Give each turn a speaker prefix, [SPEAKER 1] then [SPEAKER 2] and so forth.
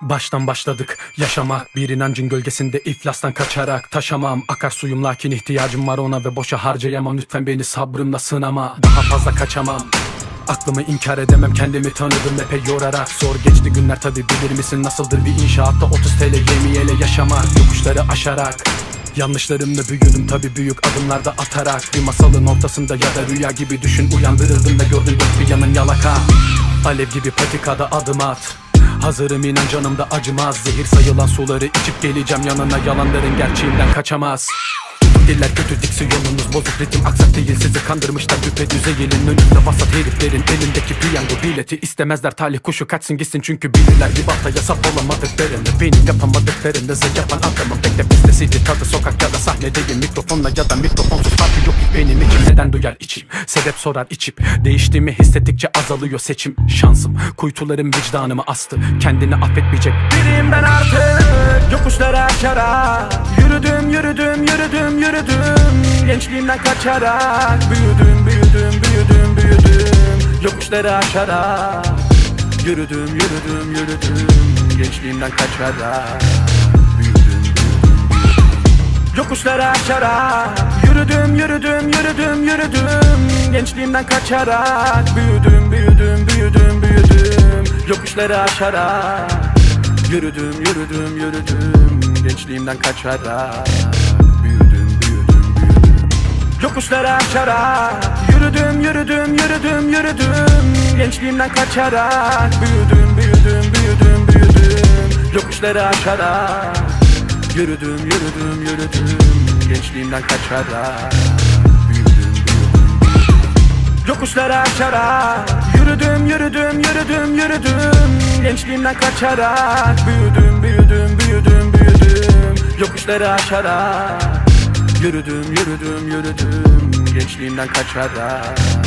[SPEAKER 1] Baştan başladık. Yaşamak Bir inancın gölgesinde iflastan kaçarak Taşamam. Akarsuyum lakin ihtiyacım var ona Ve boşa harcayamam. Lütfen beni sabrımla sınama. Daha fazla kaçamam. Aklımı inkar edemem kendimi tanıdım epey yorarak. Zor geçti günler tabi bilir misin? Nasıldır bir inşaatta 30 TL yemiyele yaşamak. Yokuşları aşarak Yanlışlarımla büyüdüm. Tabi büyük adımlarda atarak. Bir masalın ortasında ya da rüya gibi düşün. Uyandırıldım ve gördüm bir yanın yalaka. Alev gibi patikada adım at Hazırım inan canımda acımaz. Zehir sayılan suları içip geleceğim. Yanına Yalanların gerçeğinden kaçamaz. Diller kötü diksiyonunuz bozuk. Ritim aksak değil sizi kandırmışlar. Düpedüz eğilin önünde vasat heriflerin elindeki piyango bileti istemezler. Talih kuşu kaçsın gitsin çünkü bilirler. Bir baltaya sap olamadıklarını benim yapamadıklarını yapan adamım. Bekle bizde CD tadı sokak ya da sahnedeyim mikrofonla ya da mikrofonsuz farkı yok benim için. Neden duyar içim? Sebep sorar içip. Değiştiğimi hissettikçe azalıyor seçim. Şansım kuytularım vicdanımı astı. Kendini affetmeyecek biriyim ben artık. Yokuşları aşarak yürüdüm yürüdüm yürüdüm yürüdüm. Gençliğimden kaçarak. Büyüdüm büyüdüm büyüdüm büyüdüm. Yokuşları aşarak yürüdüm yürüdüm yürüdüm. Gençliğimden kaçarak Yokuşları aşarak Yürüdüm yürüdüm yürüdüm yürüdüm. Gençliğimden kaçarak Büyüdüm büyüdüm büyüdüm büyüdüm. Yokuşları aşarak Yürüdüm yürüdüm yürüdüm. Gençliğimden kaçarak Büyüdüm büyüdüm büyüdüm. Yokuşları aşarak Yürüdüm yürüdüm yürüdüm yürüdüm. Gençliğimden kaçarak Büyüdüm büyüdüm büyüdüm büyüdüm. Yokuşları aşarak Yürüdüm yürüdüm yürüdüm. Gençliğimden kaçarak Büyüdüm büyüdüm Yokuşları aşarak Yürüdüm yürüdüm yürüdüm yürüdüm. Gençliğimden kaçarak Büyüdüm büyüdüm büyüdüm büyüdüm. Yokuşları aşarak Yürüdüm yürüdüm yürüdüm. Gençliğimden kaçarak